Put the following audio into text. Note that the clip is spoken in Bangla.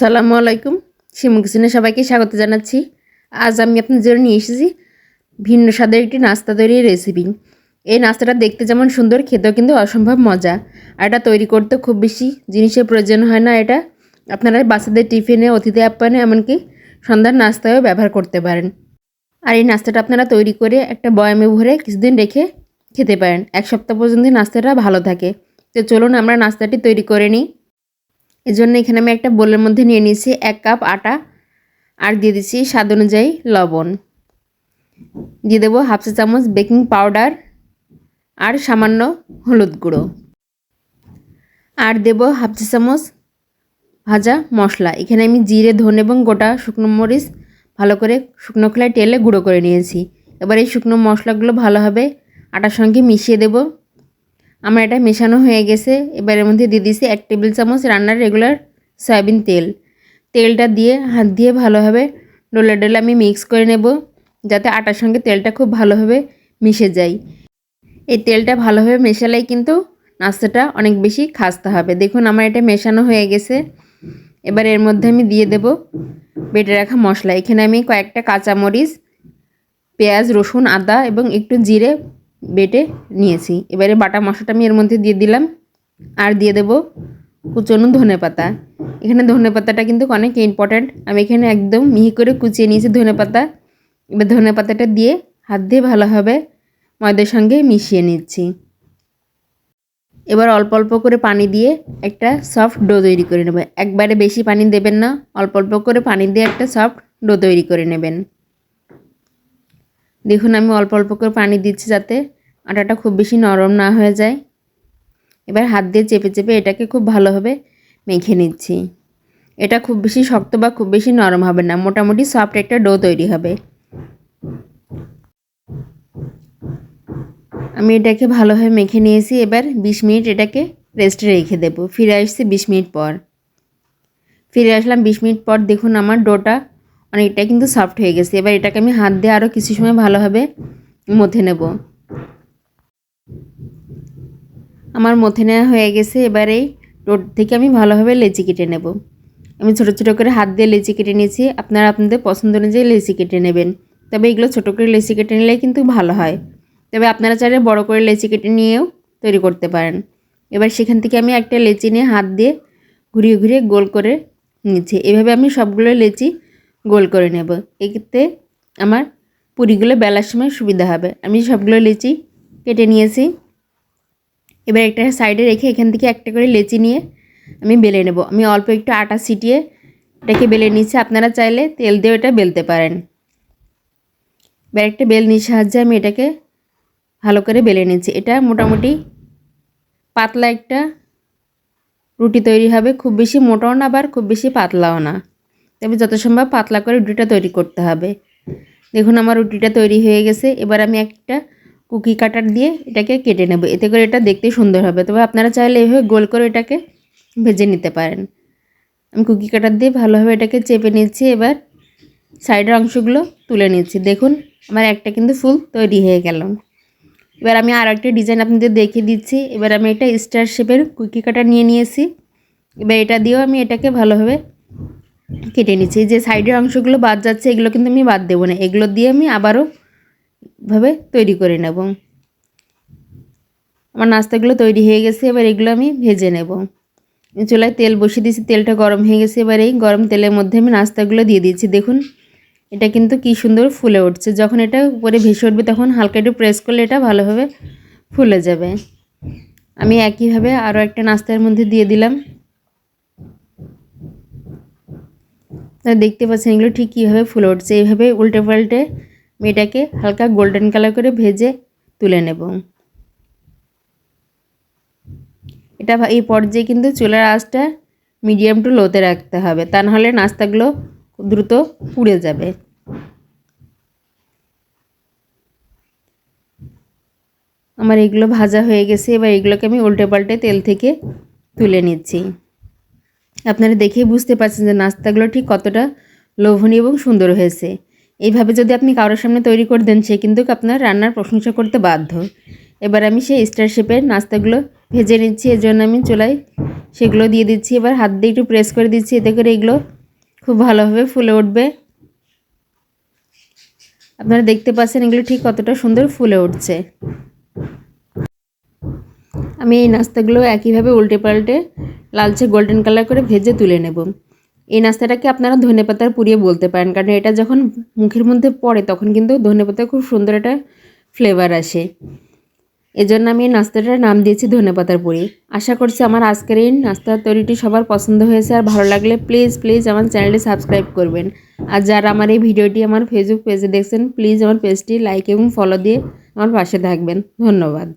আসসালামু আলাইকুম। শিমু সবাইকে স্বাগত জানাচ্ছি। আজ আমি আপনাদের জন্য নিয়ে এসেছি ভিন্ন স্বাদের একটি নাস্তা তৈরির রেসিপি এই নাস্তাটা দেখতে যেমন সুন্দর, খেতেও কিন্তু অসম্ভব মজা। আর এটা তৈরি করতে খুব বেশি জিনিসের প্রয়োজন হয় না এটা। আপনারা বাচ্চাদের টিফিনে, অতিথি আপ্যায়নে এমনকি সন্ধ্যার নাস্তায়ও ব্যবহার করতে পারেন। আর এই নাস্তাটা আপনারা তৈরি করে একটা বয়ামে ভরে কিছুদিন রেখে খেতে পারেন। এক সপ্তাহ পর্যন্ত নাস্তাটা ভালো থাকে। তো চলুন আমরা নাস্তাটি তৈরি করে নিই। এজন্য এখানে আমি একটা বোলের মধ্যে নিয়ে নিয়েছি এক কাপ আটা আর দিয়ে দিচ্ছি স্বাদ অনুযায়ী লবণ। দিয়ে দেবো হাফ চা চামচ বেকিং পাউডার আর সামান্য হলুদ গুঁড়ো। আর দেবো হাফ চা চামচ ভাজা মশলা। এখানে আমি জিরে, ধনে এবং গোটা শুকনো মরিচ ভালো করে শুকনো খোলায় তেলে গুঁড়ো করে নিয়েছি। এবার এই শুকনো মশলাগুলো ভালোভাবে আটার সঙ্গে মিশিয়ে দেবো। আমার এটা মেশানো হয়ে গেছে। এবারের মধ্যে দিয়ে দিয়েছি এক টেবিল চামচ রান্নার রেগুলার সয়াবিন তেল। তেলটা দিয়ে, হাত দিয়ে ভালোভাবে ডোলা ডোলা আমি মিক্স করে নেব যাতে আটার সঙ্গে তেলটা খুব ভালোভাবে মিশে যায়। এই তেলটা ভালোভাবে মেশালেই কিন্তু নাস্তাটা অনেক বেশি খাস্তে হবে। দেখুন আমার এটা মেশানো হয়ে গেছে। এবার এর মধ্যে আমি দিয়ে দেব বেটে রাখা মশলা। এখানে আমি কয়েকটা কাঁচামরিচ, পেঁয়াজ, রসুন, আদা এবং একটু জিরে বেটে নিয়েছি। এবারে বাটা মশলাটা আমি এর মধ্যে দিয়ে দিলাম। আর দিয়ে দেবো কুচনো ধনে পাতা। এখানে ধনে পাতাটা কিন্তু অনেক ইম্পর্ট্যান্ট আমি এখানে একদম মিহি করে কুচিয়ে নিয়েছি ধনে পাতা। এবার ধনে পাতাটা দিয়ে হাত দিয়ে ভালোভাবে ময়দার সঙ্গে মিশিয়ে নিচ্ছি। এবার অল্প অল্প করে পানি দিয়ে একটা সফট ডো তৈরি করে নেবেন একবারে বেশি পানি দেবেন না, অল্প অল্প করে পানি দিয়ে একটা সফট ডো তৈরি করে নেবেন। দেখুন, আমি অল্প অল্প করে পানি দিচ্ছি যাতে আটাটা খুব বেশি নরম না হয়ে যায়। এবার হাত দিয়ে চেপে চেপে এটাকে খুব ভালোভাবে মেখে নিচ্ছি। এটা খুব বেশি শক্ত বা খুব বেশি নরম হবে না, মোটামুটি সফট একটা ডো তৈরি হবে। আমি এটাকে ভালোভাবে মেখে নিয়েছি। এবার বিশ মিনিট এটাকে রেস্টে রেখে দেবো। ফিরে আসছি বিশ মিনিট পর। ফিরে আসলাম বিশ মিনিট পর। দেখুন, আমার ডোটা অনেকটা কিন্তু সফট হয়ে গেছে। এবার এটাকে আমি হাত দিয়ে আরও কিছু সময় ভালোভাবে মথে নেব। আমার মথে নেওয়া হয়ে গেছে, এবার এই টোট থেকে আমি ভালোভাবে লেচি কেটে নেব। আমি ছোটো ছোটো করে হাত দিয়ে লেচি কেটে নিয়েছি, আপনারা আপনাদের পছন্দ অনুযায়ী লেচি কেটে নেবেন। তবে এগুলো ছোটো করে লেচি কেটে নিলে কিন্তু ভালো হয়। তবে আপনারা চাইলে বড় করে লেচি কেটে নিয়েও তৈরি করতে পারেন। এবার সেখান থেকে আমি একটা লেচি নিয়ে হাত দিয়ে ঘুরিয়ে ঘুরিয়ে গোল করে নিচ্ছি। এভাবে আমি সবগুলো লেচি গোল করে নেব। এক্ষেত্রে আমার পুরিগুলো বেলার সময় সুবিধা হবে। আমি সবগুলো লেচি কেটে নিয়েছি। এবার একটা সাইডে রেখে এখান থেকে একটা করে লেচি নিয়ে আমি বেলে নেব। আমি অল্প একটু আটা ছিটিয়ে এটাকে বেলে নিচ্ছি আপনারা চাইলে তেল দিয়ে এটা বেলতে পারেন। এবার একটা বেলনির সাহায্যে আমি এটাকে ভালো করে বেলে নিচ্ছি এটা মোটামুটি পাতলা একটা রুটি তৈরি হবে। খুব বেশি মোটাও না, আবার খুব বেশি পাতলাও না। তবে যত সম্ভব পাতলা করে রুটিটা তৈরি করতে হবে। দেখুন আমার রুটিটা তৈরি হয়ে গেছে, এবার আমি একটা কুকি কাটার দিয়ে এটাকে কেটে নেব। এতে করে এটা দেখতে সুন্দর হবে। তবে আপনারা চাইলে এভাবে গোল করে এটাকে ভেজে নিতে পারেন। আমি কুকি কাটার দিয়ে ভালোভাবে এটাকে চেপে নিচ্ছি এবার সাইডের অংশগুলো তুলে নিচ্ছি দেখুন, আমার একটা কিন্তু ফুল তৈরি হয়ে গেল। এবার আমি আর একটা ডিজাইন আপনাদের দেখিয়ে দিচ্ছি। এবার আমি এটা স্টার শেপের কুকি কাটার নিয়ে নিয়েছি। এবার এটা দিয়েও আমি এটাকে ভালোভাবে কেটে নিচ্ছি। যে সাইডের অংশগুলো বাদ যাচ্ছে, এগুলো কিন্তু আমি বাদ দেবো না। এগুলো দিয়ে আমি আবারও ভাবে তৈরি করে নেব। আমার নাস্তাগুলো তৈরি হয়ে গেছে, এবার এগুলো আমি ভেজে নেব। চুলায় তেল বসিয়ে দিয়েছি, তেলটা গরম হয়ে গেছে, এবার এই গরম তেলের মধ্যে আমি নাস্তাগুলো দিয়ে দিয়েছি। দেখুন, এটা কিন্তু কি সুন্দর ফুলে উঠছে। যখন এটা উপরে ভেসে উঠবে, তখন হালকা একটু প্রেস করলে এটা ভালোভাবে ফুলে যাবে। আমি একইভাবে আরও একটা নাস্তার মধ্যে দিয়ে দিলাম। তা দেখতে পাচ্ছেন এগুলো ঠিক কীভাবে ফুলে উঠছে। এইভাবে উল্টে পাল্টে মেয়েটাকে হালকা গোল্ডেন কালার করে ভেজে তুলে নেব। এটা এই পর্যায়ে কিন্তু চুলার আঁচটা মিডিয়াম টু লোতে রাখতে হবে। তা নাহলে নাস্তাগুলো দ্রুত পুড়ে যাবে। আমার এগুলো ভাজা হয়ে গেছে। এবার এগুলোকে আমি উল্টে পাল্টে তেল থেকে তুলে নিচ্ছি। আপনারা দেখেই বুঝতে পারছেন যে নাস্তাগুলো ঠিক কতটা লোভনীয় এবং সুন্দর হয়েছে। এইভাবে যদি আপনি কারোর সামনে তৈরি করে দেন, সে কিন্তু আপনার রান্নার প্রশংসা করতে বাধ্য। এবার আমি সেই স্টার শেপের নাস্তাগুলো ভেজে নিচ্ছি এর জন্য আমি চুলায় সেগুলো দিয়ে দিচ্ছি। এবার হাত দিয়ে একটু প্রেস করে দিচ্ছি, এতে করে এগুলো খুব ভালোভাবে ফুলে উঠবে। আপনারা দেখতে পাচ্ছেন এগুলো ঠিক কতটা সুন্দর ফুলে উঠছে। আমি এই নাস্তাগুলো একইভাবে উল্টে পাল্টে লালচে গোল্ডেন কালার করে ভেজে তুলে নেব। এই নাস্তাটাকে আপনারা ধনে পাতার পুড়িয়ে বলতে পারেন, কারণ এটা যখন মুখের মধ্যে পড়ে তখন কিন্তু ধনে পাতার খুব সুন্দর একটা ফ্লেভার আসে। এজন্য আমি এই নাস্তাটার নাম দিয়েছি ধনে পাতার পুরি। আশা করছি আমার আজকের এই নাস্তার তৈরিটি সবার পছন্দ হয়েছে, আর ভালো লাগলে প্লিজ প্লিজ আমার চ্যানেলটি সাবস্ক্রাইব করবেন। আর যারা আমার এই ভিডিওটি আমার ফেসবুক পেজে দেখছেন প্লিজ আমার পেজটি লাইক এবং ফলো দিয়ে আমার পাশে থাকবেন। ধন্যবাদ।